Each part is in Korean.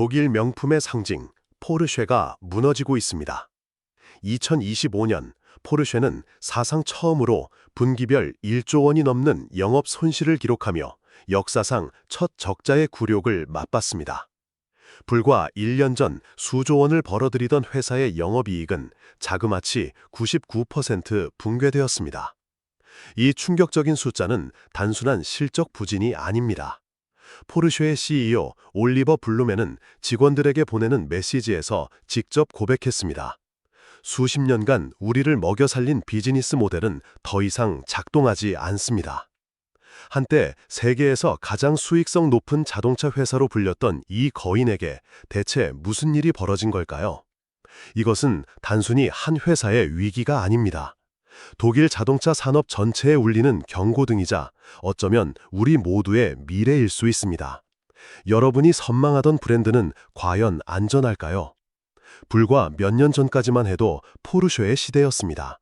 독일 명품의 상징 포르쉐가 무너지고 있습니다. 2025년 포르쉐는 사상 처음으로 분기별 1조 원이 넘는 영업 손실을 기록하며 역사상 첫 적자의 굴욕을 맛봤습니다. 불과 1년 전 수조 원을 벌어들이던 회사의 영업이익은 자그마치 99% 붕괴되었습니다. 이 충격적인 숫자는 단순한 실적 부진이 아닙니다. 포르쉐의 CEO 올리버 블루맨은 직원들에게 보내는 메시지에서 직접 고백했습니다. 수십 년간 우리를 먹여 살린 비즈니스 모델은 더 이상 작동하지 않습니다. 한때 세계에서 가장 수익성 높은 자동차 회사로 불렸던 이 거인에게 대체 무슨 일이 벌어진 걸까요? 이것은 단순히 한 회사의 위기가 아닙니다. 독일 자동차 산업 전체에 울리는 경고등이자 어쩌면 우리 모두의 미래일 수 있습니다. 여러분이 선망하던 브랜드는 과연 안전할까요? 불과 몇 년 전까지만 해도 포르쉐의 시대였습니다.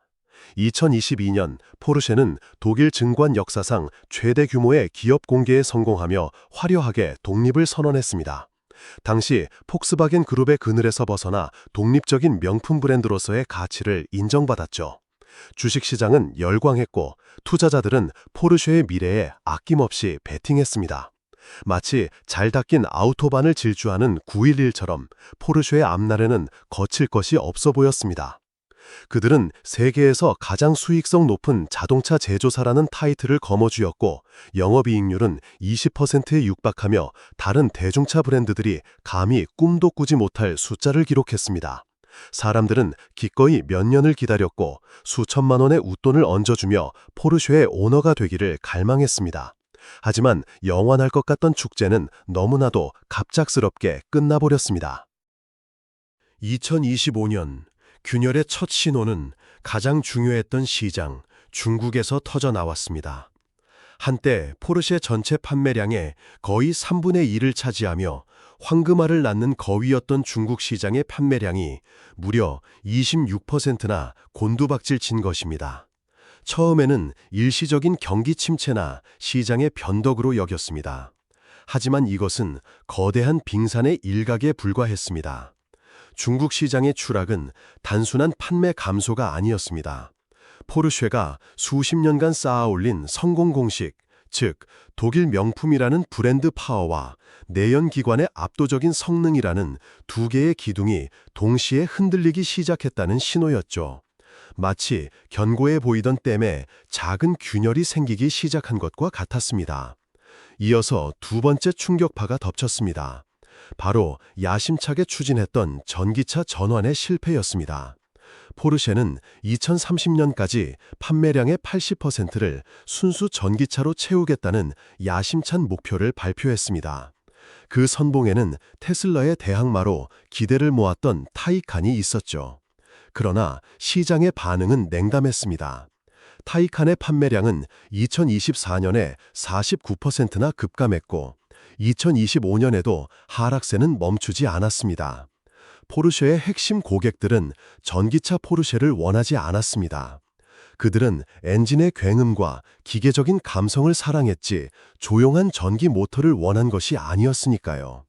2022년 포르쉐는 독일 증권 역사상 최대 규모의 기업 공개에 성공하며 화려하게 독립을 선언했습니다. 당시 폭스바겐 그룹의 그늘에서 벗어나 독립적인 명품 브랜드로서의 가치를 인정받았죠. 주식시장은 열광했고 투자자들은 포르쉐의 미래에 아낌없이 베팅했습니다. 마치 잘 닦인 아우토반을 질주하는 911처럼 포르쉐의 앞날에는 거칠 것이 없어 보였습니다. 그들은 세계에서 가장 수익성 높은 자동차 제조사라는 타이틀을 거머쥐었고 영업이익률은 20%에 육박하며 다른 대중차 브랜드들이 감히 꿈도 꾸지 못할 숫자를 기록했습니다. 사람들은 기꺼이 몇 년을 기다렸고 수천만 원의 웃돈을 얹어주며 포르쉐의 오너가 되기를 갈망했습니다. 하지만 영원할 것 같던 축제는 너무나도 갑작스럽게 끝나버렸습니다. 2025년 균열의 첫 신호는 가장 중요했던 시장, 중국에서 터져 나왔습니다. 한때 포르쉐 전체 판매량의 거의 3분의 1을 차지하며 황금알을 낳는 거위였던 중국 시장의 판매량이 무려 26%나 곤두박질 친 것입니다. 처음에는 일시적인 경기 침체나 시장의 변덕으로 여겼습니다. 하지만 이것은 거대한 빙산의 일각에 불과했습니다. 중국 시장의 추락은 단순한 판매 감소가 아니었습니다. 포르쉐가 수십 년간 쌓아올린 성공 공식, 즉 독일 명품이라는 브랜드 파워와 내연 기관의 압도적인 성능이라는 두 개의 기둥이 동시에 흔들리기 시작했다는 신호였죠. 마치 견고해 보이던 댐에 작은 균열이 생기기 시작한 것과 같았습니다. 이어서 두 번째 충격파가 덮쳤습니다. 바로 야심차게 추진했던 전기차 전환의 실패였습니다. 포르쉐는 2030년까지 판매량의 80%를 순수 전기차로 채우겠다는 야심찬 목표를 발표했습니다. 그 선봉에는 테슬라의 대항마로 기대를 모았던 타이칸이 있었죠. 그러나 시장의 반응은 냉담했습니다. 타이칸의 판매량은 2024년에 49%나 급감했고 2025년에도 하락세는 멈추지 않았습니다. 포르쉐의 핵심 고객들은 전기차 포르쉐를 원하지 않았습니다. 그들은 엔진의 굉음과 기계적인 감성을 사랑했지 조용한 전기 모터를 원한 것이 아니었으니까요.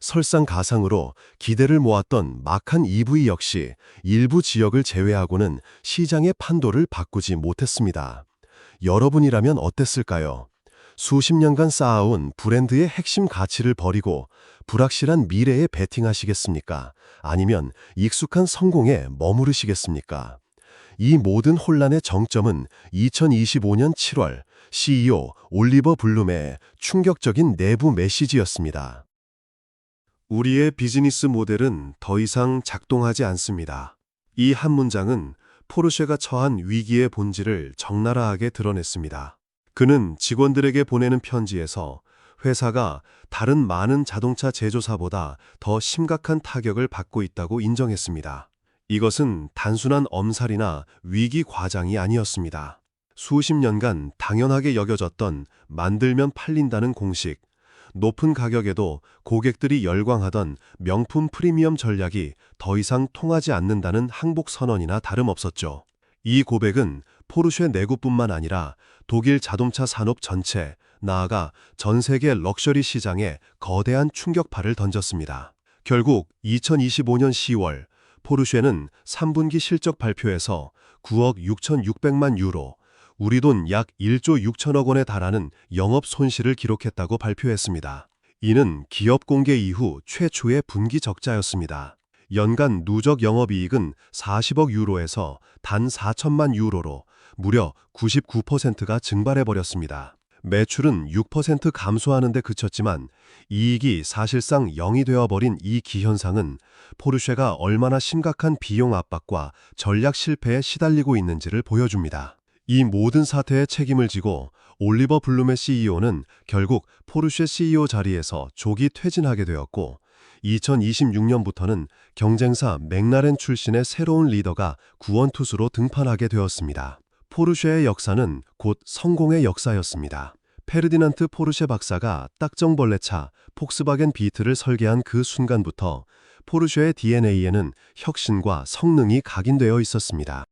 설상가상으로 기대를 모았던 막한 EV 역시 일부 지역을 제외하고는 시장의 판도를 바꾸지 못했습니다. 여러분이라면 어땠을까요? 수십 년간 쌓아온 브랜드의 핵심 가치를 버리고 불확실한 미래에 베팅하시겠습니까? 아니면 익숙한 성공에 머무르시겠습니까? 이 모든 혼란의 정점은 2025년 7월 CEO 올리버 블룸의 충격적인 내부 메시지였습니다. 우리의 비즈니스 모델은 더 이상 작동하지 않습니다. 이 한 문장은 포르쉐가 처한 위기의 본질을 적나라하게 드러냈습니다. 그는 직원들에게 보내는 편지에서 회사가 다른 많은 자동차 제조사보다 더 심각한 타격을 받고 있다고 인정했습니다. 이것은 단순한 엄살이나 위기 과장이 아니었습니다. 수십 년간 당연하게 여겨졌던 만들면 팔린다는 공식, 높은 가격에도 고객들이 열광하던 명품 프리미엄 전략이 더 이상 통하지 않는다는 항복 선언이나 다름없었죠. 이 고백은 포르쉐 내구뿐만 아니라 독일 자동차 산업 전체, 나아가 전 세계 럭셔리 시장에 거대한 충격파를 던졌습니다. 결국 2025년 10월 포르쉐는 3분기 실적 발표에서 9억 6,600만 유로, 우리 돈 약 1조 6천억 원에 달하는 영업 손실을 기록했다고 발표했습니다. 이는 기업 공개 이후 최초의 분기 적자였습니다. 연간 누적 영업이익은 40억 유로에서 단 4천만 유로로 무려 99%가 증발해버렸습니다. 매출은 6% 감소하는 데 그쳤지만 이익이 사실상 0이 되어버린 이 기현상은 포르쉐가 얼마나 심각한 비용 압박과 전략 실패에 시달리고 있는지를 보여줍니다. 이 모든 사태에 책임을 지고 올리버 블룸의 CEO는 결국 포르쉐 CEO 자리에서 조기 퇴진하게 되었고 2026년부터는 경쟁사 맥라렌 출신의 새로운 리더가 구원투수로 등판하게 되었습니다. 포르쉐의 역사는 곧 성공의 역사였습니다. 페르디난트 포르쉐 박사가 딱정벌레차 폭스바겐 비트를 설계한 그 순간부터 포르쉐의 DNA에는 혁신과 성능이 각인되어 있었습니다.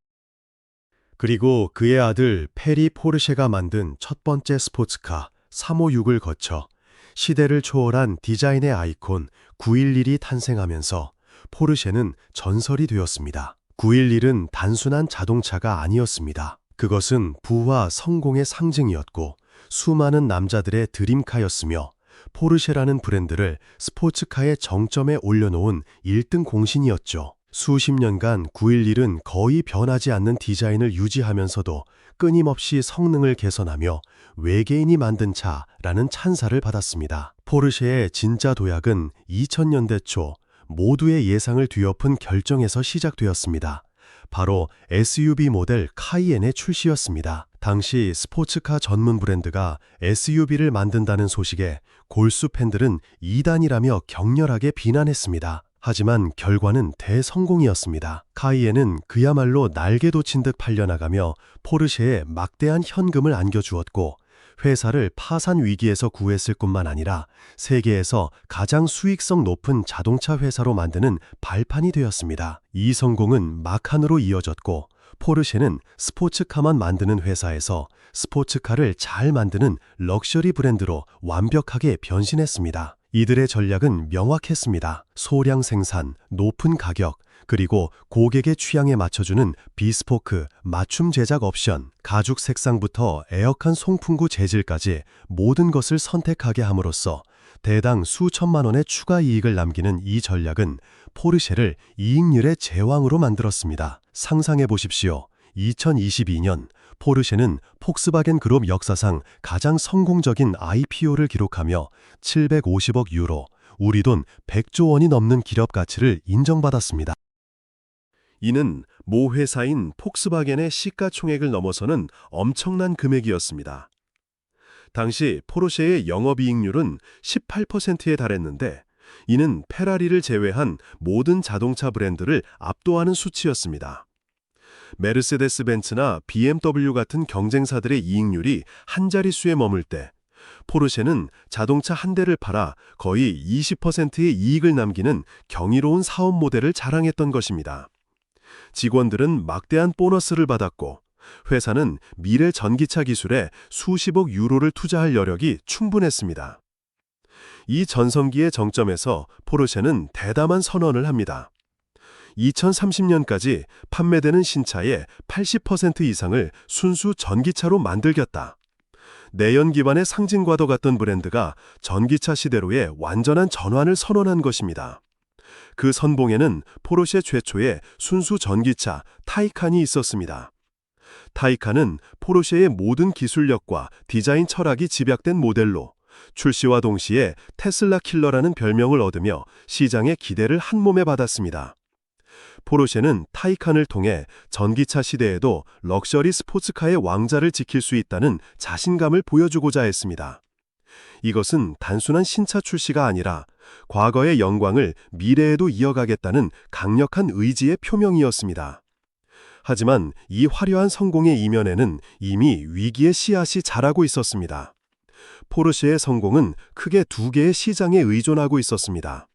그리고 그의 아들 페리 포르쉐가 만든 첫 번째 스포츠카 356을 거쳐 시대를 초월한 디자인의 아이콘 911이 탄생하면서 포르쉐는 전설이 되었습니다. 911은 단순한 자동차가 아니었습니다. 그것은 부와 성공의 상징이었고 수많은 남자들의 드림카였으며 포르쉐라는 브랜드를 스포츠카의 정점에 올려놓은 1등 공신이었죠. 수십 년간 911은 거의 변하지 않는 디자인을 유지하면서도 끊임없이 성능을 개선하며 외계인이 만든 차라는 찬사를 받았습니다. 포르쉐의 진짜 도약은 2000년대 초 모두의 예상을 뒤엎은 결정에서 시작되었습니다. 바로 SUV 모델 카이엔의 출시였습니다. 당시 스포츠카 전문 브랜드가 SUV를 만든다는 소식에 골수 팬들은 이단이라며 격렬하게 비난했습니다. 하지만 결과는 대성공이었습니다. 카이엔은 그야말로 날개 돋친 듯 팔려나가며 포르쉐에 막대한 현금을 안겨주었고 회사를 파산 위기에서 구했을 뿐만 아니라 세계에서 가장 수익성 높은 자동차 회사로 만드는 발판이 되었습니다. 이 성공은 마칸으로 이어졌고 포르쉐는 스포츠카만 만드는 회사에서 스포츠카를 잘 만드는 럭셔리 브랜드로 완벽하게 변신했습니다. 이들의 전략은 명확했습니다. 소량 생산, 높은 가격, 그리고 고객의 취향에 맞춰주는 비스포크, 맞춤 제작 옵션, 가죽 색상부터 에어컨 송풍구 재질까지 모든 것을 선택하게 함으로써 대당 수천만 원의 추가 이익을 남기는 이 전략은 포르쉐를 이익률의 제왕으로 만들었습니다. 상상해 보십시오. 2022년 포르쉐는 폭스바겐 그룹 역사상 가장 성공적인 IPO를 기록하며 750억 유로, 우리 돈 100조 원이 넘는 기업 가치를 인정받았습니다. 이는 모 회사인 폭스바겐의 시가총액을 넘어서는 엄청난 금액이었습니다. 당시 포르쉐의 영업이익률은 18%에 달했는데 이는 페라리를 제외한 모든 자동차 브랜드를 압도하는 수치였습니다. 메르세데스 벤츠나 BMW 같은 경쟁사들의 이익률이 한 자릿수에 머물 때 포르쉐는 자동차 한 대를 팔아 거의 20%의 이익을 남기는 경이로운 사업 모델을 자랑했던 것입니다. 직원들은 막대한 보너스를 받았고 회사는 미래 전기차 기술에 수십억 유로를 투자할 여력이 충분했습니다. 이 전성기의 정점에서 포르쉐는 대담한 선언을 합니다. 2030년까지 판매되는 신차의 80% 이상을 순수 전기차로 만들겠다. 내연 기반의 상징과도 같던 브랜드가 전기차 시대로의 완전한 전환을 선언한 것입니다. 그 선봉에는 포르쉐 최초의 순수 전기차 타이칸이 있었습니다. 타이칸은 포르쉐의 모든 기술력과 디자인 철학이 집약된 모델로 출시와 동시에 테슬라 킬러라는 별명을 얻으며 시장의 기대를 한몸에 받았습니다. 포르쉐는 타이칸을 통해 전기차 시대에도 럭셔리 스포츠카의 왕자를 지킬 수 있다는 자신감을 보여주고자 했습니다. 이것은 단순한 신차 출시가 아니라 과거의 영광을 미래에도 이어가겠다는 강력한 의지의 표명이었습니다. 하지만 이 화려한 성공의 이면에는 이미 위기의 씨앗이 자라고 있었습니다. 포르쉐의 성공은 크게 두 개의 시장에 의존하고 있었습니다.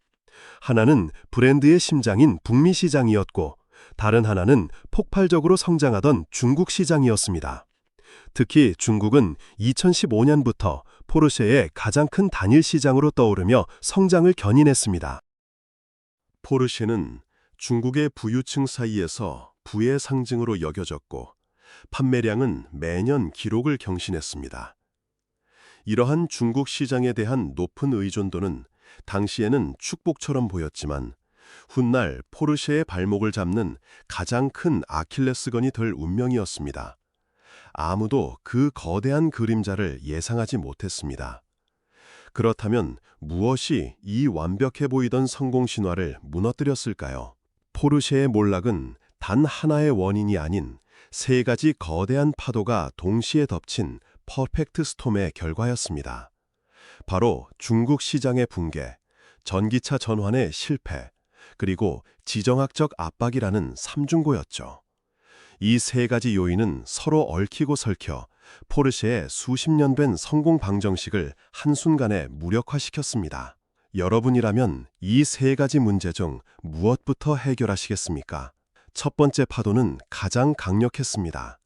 하나는 브랜드의 심장인 북미 시장이었고 다른 하나는 폭발적으로 성장하던 중국 시장이었습니다. 특히 중국은 2015년부터 포르쉐의 가장 큰 단일 시장으로 떠오르며 성장을 견인했습니다. 포르쉐는 중국의 부유층 사이에서 부의 상징으로 여겨졌고 판매량은 매년 기록을 경신했습니다. 이러한 중국 시장에 대한 높은 의존도는 당시에는 축복처럼 보였지만 훗날 포르쉐의 발목을 잡는 가장 큰 아킬레스건이 될 운명이었습니다. 아무도 그 거대한 그림자를 예상하지 못했습니다. 그렇다면 무엇이 이 완벽해 보이던 성공 신화를 무너뜨렸을까요? 포르쉐의 몰락은 단 하나의 원인이 아닌 세 가지 거대한 파도가 동시에 덮친 퍼펙트 스톰의 결과였습니다. 바로 중국 시장의 붕괴, 전기차 전환의 실패, 그리고 지정학적 압박이라는 삼중고였죠. 이 세 가지 요인은 서로 얽히고 설켜 포르쉐의 수십 년 된 성공 방정식을 한순간에 무력화시켰습니다. 여러분이라면 이 세 가지 문제 중 무엇부터 해결하시겠습니까? 첫 번째 파도는 가장 강력했습니다.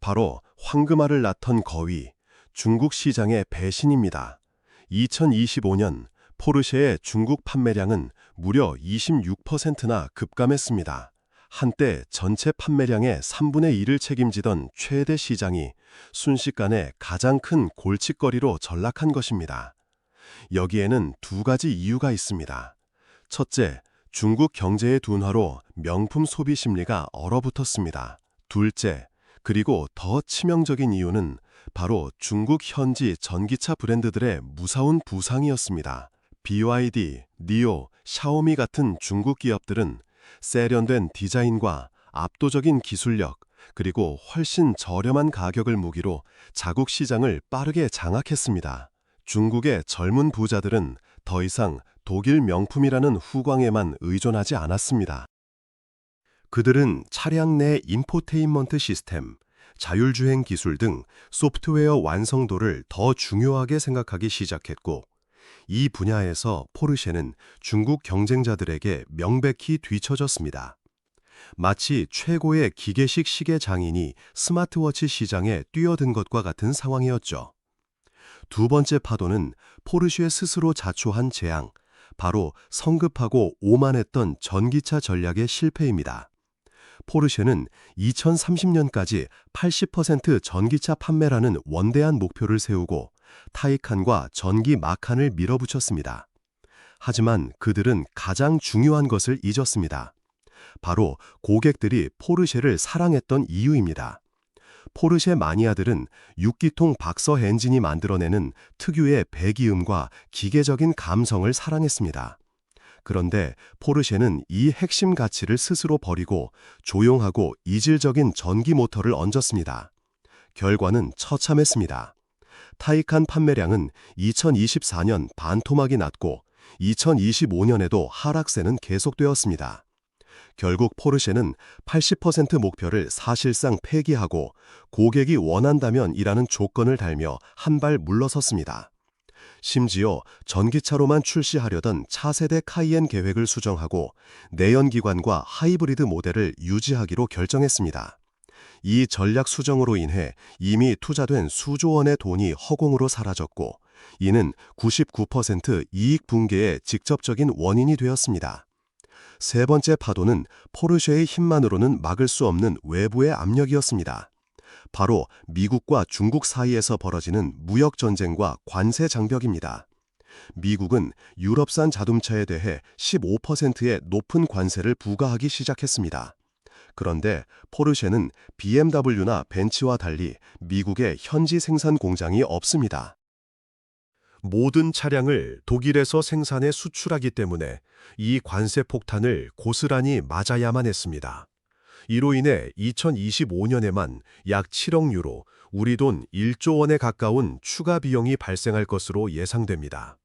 바로 황금알을 낳던 거위, 중국 시장의 배신입니다. 2025년 포르쉐의 중국 판매량은 무려 26%나 급감했습니다. 한때 전체 판매량의 3분의 1을 책임지던 최대 시장이 순식간에 가장 큰 골칫거리로 전락한 것입니다. 여기에는 두 가지 이유가 있습니다. 첫째, 중국 경제의 둔화로 명품 소비 심리가 얼어붙었습니다. 둘째, 그리고 더 치명적인 이유는 바로 중국 현지 전기차 브랜드들의 무사운 부상이었습니다. BYD, 니오, 샤오미 같은 중국 기업들은 세련된 디자인과 압도적인 기술력, 그리고 훨씬 저렴한 가격을 무기로 자국 시장을 빠르게 장악했습니다. 중국의 젊은 부자들은 더 이상 독일 명품이라는 후광에만 의존하지 않았습니다. 그들은 차량 내 인포테인먼트 시스템, 자율주행 기술 등 소프트웨어 완성도를 더 중요하게 생각하기 시작했고, 이 분야에서 포르쉐는 중국 경쟁자들에게 명백히 뒤처졌습니다. 마치 최고의 기계식 시계 장인이 스마트워치 시장에 뛰어든 것과 같은 상황이었죠. 두 번째 파도는 포르쉐 스스로 자초한 재앙, 바로 성급하고 오만했던 전기차 전략의 실패입니다. 포르쉐는 2030년까지 80% 전기차 판매라는 원대한 목표를 세우고 타이칸과 전기 마칸을 밀어붙였습니다. 하지만 그들은 가장 중요한 것을 잊었습니다. 바로 고객들이 포르쉐를 사랑했던 이유입니다. 포르쉐 마니아들은 6기통 박서 엔진이 만들어내는 특유의 배기음과 기계적인 감성을 사랑했습니다. 그런데 포르쉐는 이 핵심 가치를 스스로 버리고 조용하고 이질적인 전기 모터를 얹었습니다. 결과는 처참했습니다. 타이칸 판매량은 2024년 반토막이 났고 2025년에도 하락세는 계속되었습니다. 결국 포르쉐는 80% 목표를 사실상 폐기하고 고객이 원한다면 이라는 조건을 달며 한 발 물러섰습니다. 심지어 전기차로만 출시하려던 차세대 카이엔 계획을 수정하고 내연기관과 하이브리드 모델을 유지하기로 결정했습니다. 이 전략 수정으로 인해 이미 투자된 수조 원의 돈이 허공으로 사라졌고 이는 99% 이익 붕괴의 직접적인 원인이 되었습니다. 세 번째 파도는 포르쉐의 힘만으로는 막을 수 없는 외부의 압력이었습니다. 바로 미국과 중국 사이에서 벌어지는 무역 전쟁과 관세 장벽입니다. 미국은 유럽산 자동차에 대해 15%의 높은 관세를 부과하기 시작했습니다. 그런데 포르쉐는 BMW나 벤츠와 달리 미국에 현지 생산 공장이 없습니다. 모든 차량을 독일에서 생산해 수출하기 때문에 이 관세 폭탄을 고스란히 맞아야만 했습니다. 이로 인해 2025년에만 약 7억 유로, 우리 돈 1조 원에 가까운 추가 비용이 발생할 것으로 예상됩니다.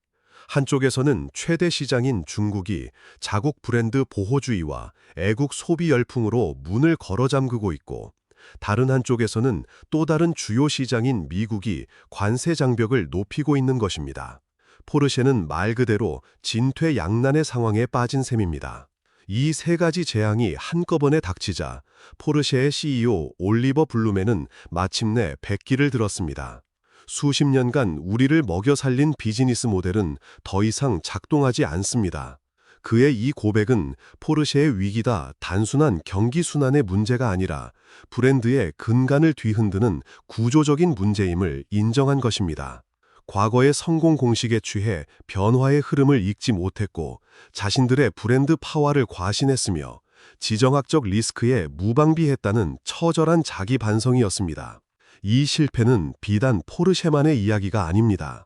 한쪽에서는 최대 시장인 중국이 자국 브랜드 보호주의와 애국 소비 열풍으로 문을 걸어 잠그고 있고 다른 한쪽에서는 또 다른 주요 시장인 미국이 관세 장벽을 높이고 있는 것입니다. 포르쉐는 말 그대로 진퇴양난의 상황에 빠진 셈입니다. 이 세 가지 재앙이 한꺼번에 닥치자 포르쉐의 CEO 올리버 블룸에는 마침내 백기를 들었습니다. 수십 년간 우리를 먹여 살린 비즈니스 모델은 더 이상 작동하지 않습니다. 그의 이 고백은 포르쉐의 위기다 단순한 경기 순환의 문제가 아니라 브랜드의 근간을 뒤흔드는 구조적인 문제임을 인정한 것입니다. 과거의 성공 공식에 취해 변화의 흐름을 읽지 못했고 자신들의 브랜드 파워를 과신했으며 지정학적 리스크에 무방비했다는 처절한 자기 반성이었습니다. 이 실패는 비단 포르쉐만의 이야기가 아닙니다.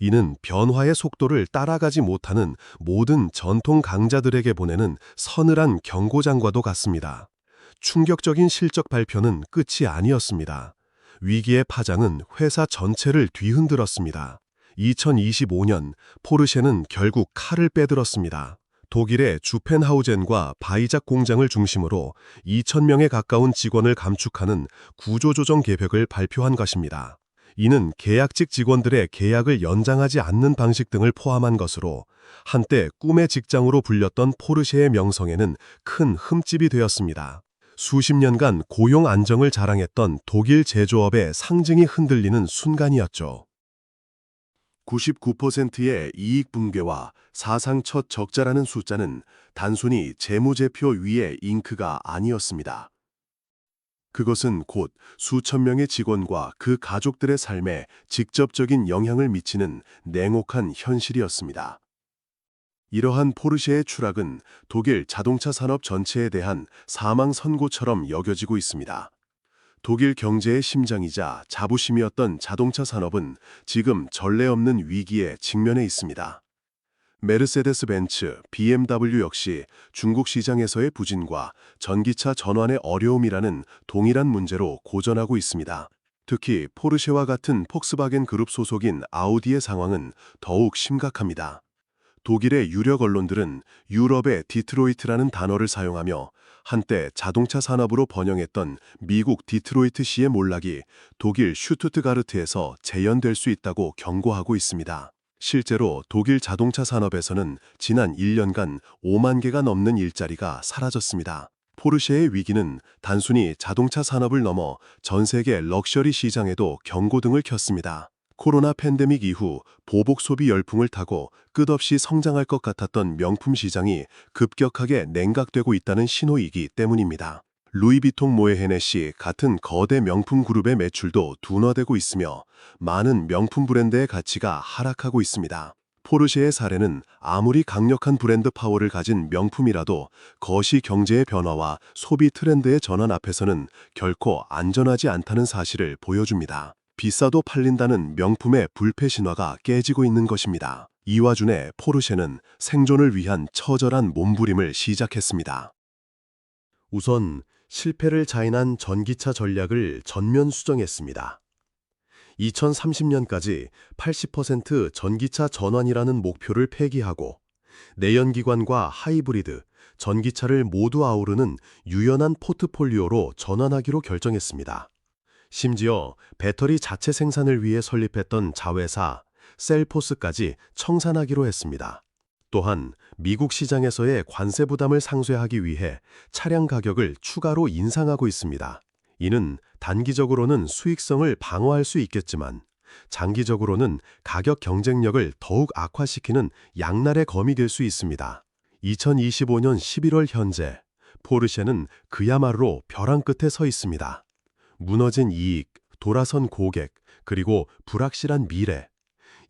이는 변화의 속도를 따라가지 못하는 모든 전통 강자들에게 보내는 서늘한 경고장과도 같습니다. 충격적인 실적 발표는 끝이 아니었습니다. 위기의 파장은 회사 전체를 뒤흔들었습니다. 2025년 포르쉐는 결국 칼을 빼들었습니다. 독일의 주펜하우젠과 바이작 공장을 중심으로 2,000명에 가까운 직원을 감축하는 구조조정 계획을 발표한 것입니다. 이는 계약직 직원들의 계약을 연장하지 않는 방식 등을 포함한 것으로 한때 꿈의 직장으로 불렸던 포르쉐의 명성에는 큰 흠집이 되었습니다. 수십 년간 고용 안정을 자랑했던 독일 제조업의 상징이 흔들리는 순간이었죠. 99%의 이익 붕괴와 사상 첫 적자라는 숫자는 단순히 재무제표 위의 잉크가 아니었습니다. 그것은 곧 수천 명의 직원과 그 가족들의 삶에 직접적인 영향을 미치는 냉혹한 현실이었습니다. 이러한 포르쉐의 추락은 독일 자동차 산업 전체에 대한 사망 선고처럼 여겨지고 있습니다. 독일 경제의 심장이자 자부심이었던 자동차 산업은 지금 전례 없는 위기에 직면해 있습니다. 메르세데스 벤츠, BMW 역시 중국 시장에서의 부진과 전기차 전환의 어려움이라는 동일한 문제로 고전하고 있습니다. 특히 포르쉐와 같은 폭스바겐 그룹 소속인 아우디의 상황은 더욱 심각합니다. 독일의 유력 언론들은 유럽의 디트로이트라는 단어를 사용하며 한때 자동차 산업으로 번영했던 미국 디트로이트시의 몰락이 독일 슈투트가르트에서 재현될 수 있다고 경고하고 있습니다. 실제로 독일 자동차 산업에서는 지난 1년간 5만 개가 넘는 일자리가 사라졌습니다. 포르쉐의 위기는 단순히 자동차 산업을 넘어 전 세계 럭셔리 시장에도 경고등을 켰습니다. 코로나 팬데믹 이후 보복 소비 열풍을 타고 끝없이 성장할 것 같았던 명품 시장이 급격하게 냉각되고 있다는 신호이기 때문입니다. 루이비통 모에헤네시 같은 거대 명품 그룹의 매출도 둔화되고 있으며 많은 명품 브랜드의 가치가 하락하고 있습니다. 포르쉐의 사례는 아무리 강력한 브랜드 파워를 가진 명품이라도 거시 경제의 변화와 소비 트렌드의 전환 앞에서는 결코 안전하지 않다는 사실을 보여줍니다. 비싸도 팔린다는 명품의 불패 신화가 깨지고 있는 것입니다. 이 와중에 포르쉐는 생존을 위한 처절한 몸부림을 시작했습니다. 우선 실패를 자인한 전기차 전략을 전면 수정했습니다. 2030년까지 80% 전기차 전환이라는 목표를 폐기하고 내연기관과 하이브리드, 전기차를 모두 아우르는 유연한 포트폴리오로 전환하기로 결정했습니다. 심지어 배터리 자체 생산을 위해 설립했던 자회사 셀포스까지 청산하기로 했습니다. 또한 미국 시장에서의 관세 부담을 상쇄하기 위해 차량 가격을 추가로 인상하고 있습니다. 이는 단기적으로는 수익성을 방어할 수 있겠지만 장기적으로는 가격 경쟁력을 더욱 악화시키는 양날의 검이 될 수 있습니다. 2025년 11월 현재 포르쉐는 그야말로 벼랑 끝에 서 있습니다. 무너진 이익, 돌아선 고객, 그리고 불확실한 미래.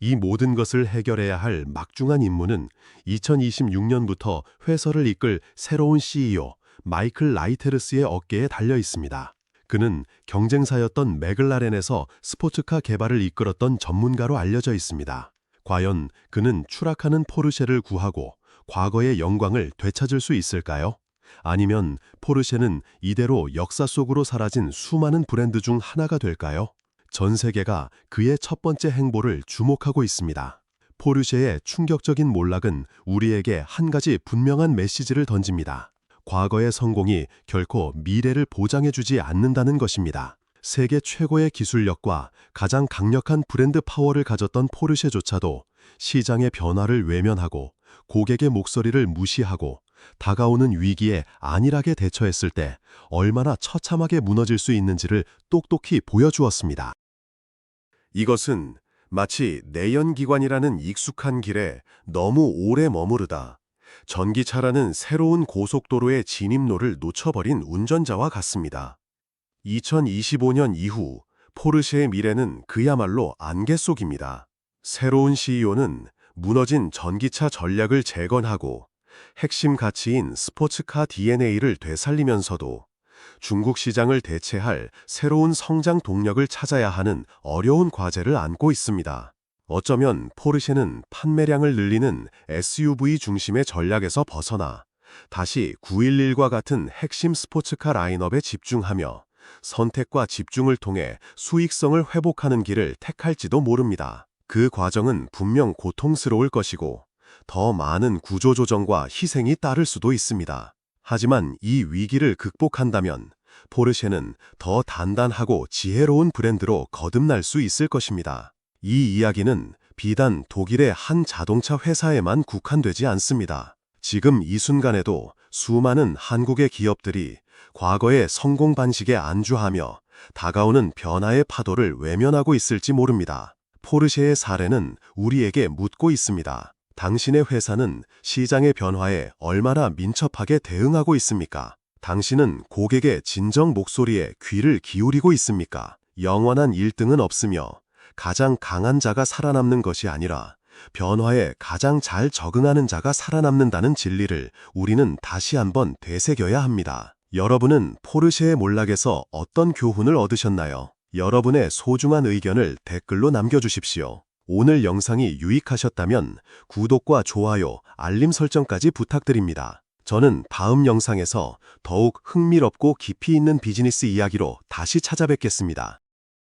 이 모든 것을 해결해야 할 막중한 임무는 2026년부터 회사를 이끌 새로운 CEO 마이클 라이테르스의 어깨에 달려 있습니다. 그는 경쟁사였던 맥글라렌에서 스포츠카 개발을 이끌었던 전문가로 알려져 있습니다. 과연 그는 추락하는 포르쉐를 구하고 과거의 영광을 되찾을 수 있을까요? 아니면 포르쉐는 이대로 역사 속으로 사라진 수많은 브랜드 중 하나가 될까요? 전 세계가 그의 첫 번째 행보를 주목하고 있습니다. 포르쉐의 충격적인 몰락은 우리에게 한 가지 분명한 메시지를 던집니다. 과거의 성공이 결코 미래를 보장해주지 않는다는 것입니다. 세계 최고의 기술력과 가장 강력한 브랜드 파워를 가졌던 포르쉐조차도 시장의 변화를 외면하고 고객의 목소리를 무시하고 다가오는 위기에 안일하게 대처했을 때 얼마나 처참하게 무너질 수 있는지를 똑똑히 보여주었습니다. 이것은 마치 내연기관이라는 익숙한 길에 너무 오래 머무르다 전기차라는 새로운 고속도로의 진입로를 놓쳐버린 운전자와 같습니다. 2025년 이후 포르쉐의 미래는 그야말로 안개 속입니다. 새로운 CEO는 무너진 전기차 전략을 재건하고 핵심 가치인 스포츠카 DNA를 되살리면서도 중국 시장을 대체할 새로운 성장 동력을 찾아야 하는 어려운 과제를 안고 있습니다. 어쩌면 포르쉐는 판매량을 늘리는 SUV 중심의 전략에서 벗어나 다시 911과 같은 핵심 스포츠카 라인업에 집중하며 선택과 집중을 통해 수익성을 회복하는 길을 택할지도 모릅니다. 그 과정은 분명 고통스러울 것이고 더 많은 구조조정과 희생이 따를 수도 있습니다. 하지만 이 위기를 극복한다면 포르쉐는 더 단단하고 지혜로운 브랜드로 거듭날 수 있을 것입니다. 이 이야기는 비단 독일의 한 자동차 회사에만 국한되지 않습니다. 지금 이 순간에도 수많은 한국의 기업들이 과거의 성공 반식에 안주하며 다가오는 변화의 파도를 외면하고 있을지 모릅니다. 포르쉐의 사례는 우리에게 묻고 있습니다. 당신의 회사는 시장의 변화에 얼마나 민첩하게 대응하고 있습니까? 당신은 고객의 진정 목소리에 귀를 기울이고 있습니까? 영원한 1등은 없으며 가장 강한 자가 살아남는 것이 아니라 변화에 가장 잘 적응하는 자가 살아남는다는 진리를 우리는 다시 한번 되새겨야 합니다. 여러분은 포르쉐의 몰락에서 어떤 교훈을 얻으셨나요? 여러분의 소중한 의견을 댓글로 남겨주십시오. 오늘 영상이 유익하셨다면 구독과 좋아요, 알림 설정까지 부탁드립니다. 저는 다음 영상에서 더욱 흥미롭고 깊이 있는 비즈니스 이야기로 다시 찾아뵙겠습니다.